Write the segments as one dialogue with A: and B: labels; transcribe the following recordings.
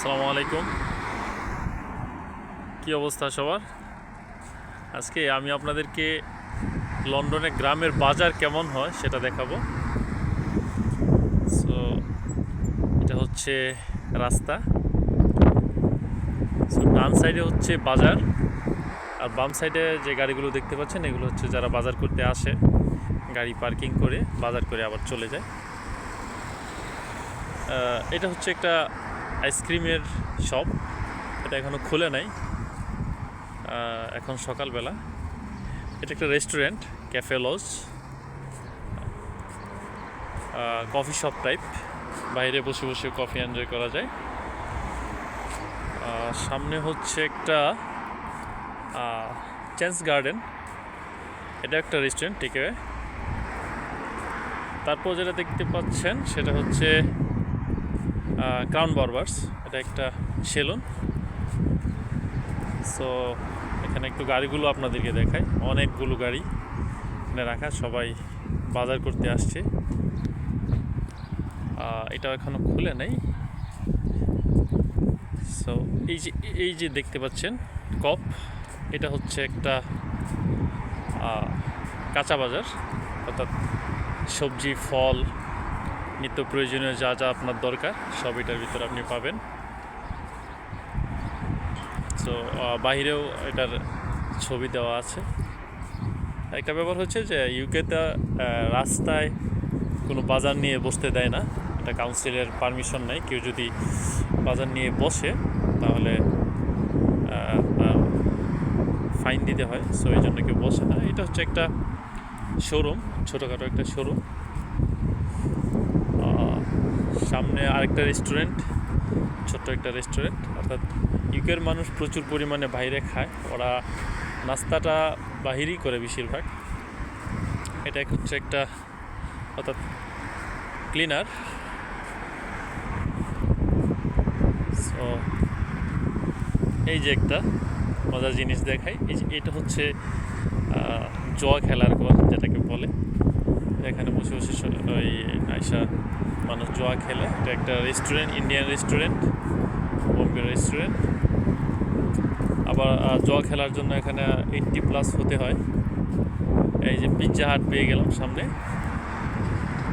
A: আসসালামু আলাইকুম। কি অবস্থা সবার? আজকে আমি আপনাদেরকে লন্ডনে গ্রামের বাজার কেমন হয় সেটা দেখাবো। সো এটা হচ্ছে রাস্তা। সো ডান সাইডে হচ্ছে বাজার আর বাম সাইডে যে গাড়িগুলো দেখতে পাচ্ছেন এগুলো হচ্ছে যারা বাজার করতে আসে, গাড়ি পার্কিং করে বাজার করে আবার চলে যায়। এটা হচ্ছে একটা আইসক্রিমের শপ। এটা এখনও খুলে নাই। এখন সকালবেলা। এটা একটা restaurant, cafe lodge. Coffee shop type. বাইরে বসে বসে কফি এনজয় করা যায়। সামনে হচ্ছে একটা চেন্স গার্ডেন। এটা একটা রেস্টুরেন্ট টেকে তারপর যেটা দেখতে পাচ্ছেন, সেটা হচ্ছে ক্রাউন বারবার্স এটা একটা সেলুন। সো এখানে একটু গাড়িগুলো আপনাদেরকে দেখাই। অনেকগুলো গাড়ি এখানে রাখা, সবাই বাজার করতে আসছে। এটা এখনও খুলে নেই। সো এই যে এই যে দেখতে পাচ্ছেন, কপ, এটা হচ্ছে একটা কাঁচা বাজার। অর্থাৎ সবজি, ফল নিত্য প্রয়োজনীয় যা যা আপনার দরকার, সব এটার ভিতরে আপনি পাবেন। সো বাইরেও এটার ছবি দেওয়া আছে। একটা ব্যাপার হচ্ছে যে ইউকেতে রাস্তায় কোনো বাজার নিয়ে বসতে দেয় না। এটা কাউন্সিলের পারমিশন নেই। কেউ যদি বাজার নিয়ে বসে, তাহলে ফাইন দিতে হয়। সো এই জন্য কেউ বসে না। এটা হচ্ছে একটা শোরুম ছোটোখাটো একটা শোরুম সামনে আরেকটা রেস্টুরেন্ট ছোট্ট একটা রেস্টুরেন্ট অর্থাৎ ইউকের মানুষ প্রচুর পরিমাণে বাইরে খায়। ওরা নাস্তাটা বাহিরই করে বেশিরভাগ। এটা হচ্ছে একটা, অর্থাৎ ক্লিনার সো এই যে একটা মজার জিনিস দেখাই। এই যে এটা হচ্ছে জ খেলার ঘর, যেটাকে বলে। এখানে বসে বসে ওই আয়সা মানুষ জোয়া খেলে। এটা একটা restaurant Indian restaurant Bombay restaurant আবার জোয়া খেলার জন্য এখানে এইটটি প্লাস হতে হয়। এই যে পিৎজা হাট পেয়ে গেলাম সামনে।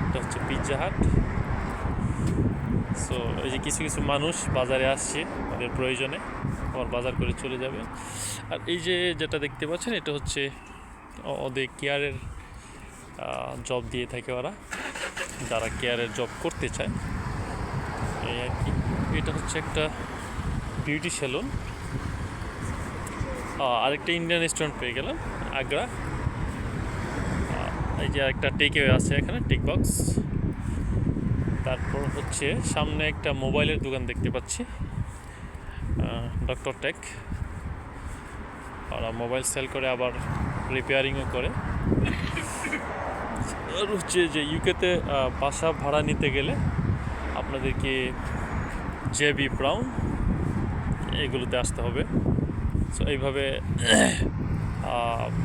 A: এটা হচ্ছে পিৎজা হাট সো এই যে কিছু কিছু মানুষ বাজারে আসছে তাদের প্রয়োজনে। আবার বাজার করে চলে যাবে। আর এই যে যেটা দেখতে পাচ্ছেন, এটা হচ্ছে ওদের কেয়ারের জব দিয়ে থাকে ওরা। যারা কেয়ারের জব করতে চায়, এই আর কি। এটা হচ্ছে একটা বিউটি সেলুন আরেকটা ইন্ডিয়ান রেস্টুরেন্ট পেয়ে গেলাম, আগ্রা। এই যে একটা টেকওয়ে আছে এখানে টেক বক্স তারপর হচ্ছে সামনে একটা মোবাইলের দোকান দেখতে পাচ্ছি ডক্টর টেক ওরা মোবাইল সেল করে, আবার রিপেয়ারিংও করে। হচ্ছে যে ইউকেতে বাসা ভাড়া নিতে গেলে আপনাদেরকে জেবি ব্রাউন এগুলোতে আসতে হবে। সো এইভাবে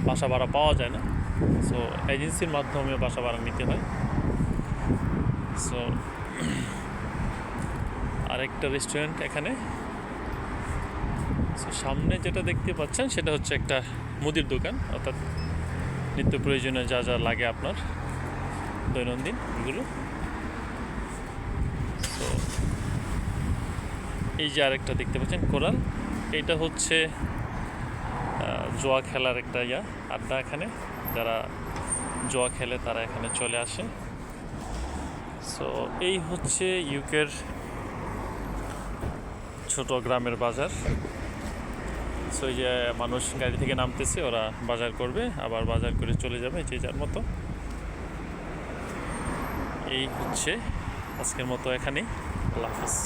A: বাসা ভাড়া পাওয়া যায় না। সো এজেন্সির মাধ্যমে বাসা ভাড়া নিতে হয়। সো আরেকটা রেস্টুরেন্ট এখানে। সো সামনে যেটা দেখতে পাচ্ছেন, সেটা হচ্ছে একটা মুদির দোকান, অর্থাৎ নিত্য প্রয়োজনীয় যা যা লাগে আপনার দৈনন্দিন এগুলো। তো এই যে আরেকটা দেখতে পাচ্ছেন কোরাল এইটা হচ্ছে জোয়া খেলার একটা ইয়া, আড্ডা এখানে। যারা জোয়া খেলে তারা এখানে চলে আসে। সো এই হচ্ছে ইউকের ছোট গ্রামের বাজার। সো যে মানুষ গাড়ি থেকে নামতেছে, ওরা বাজার করবে, আবার বাজার করে চলে যাবে, যে যার মতো। এই হচ্ছে আজকের মতো এখানেই। আল্লাহ হাফিজ।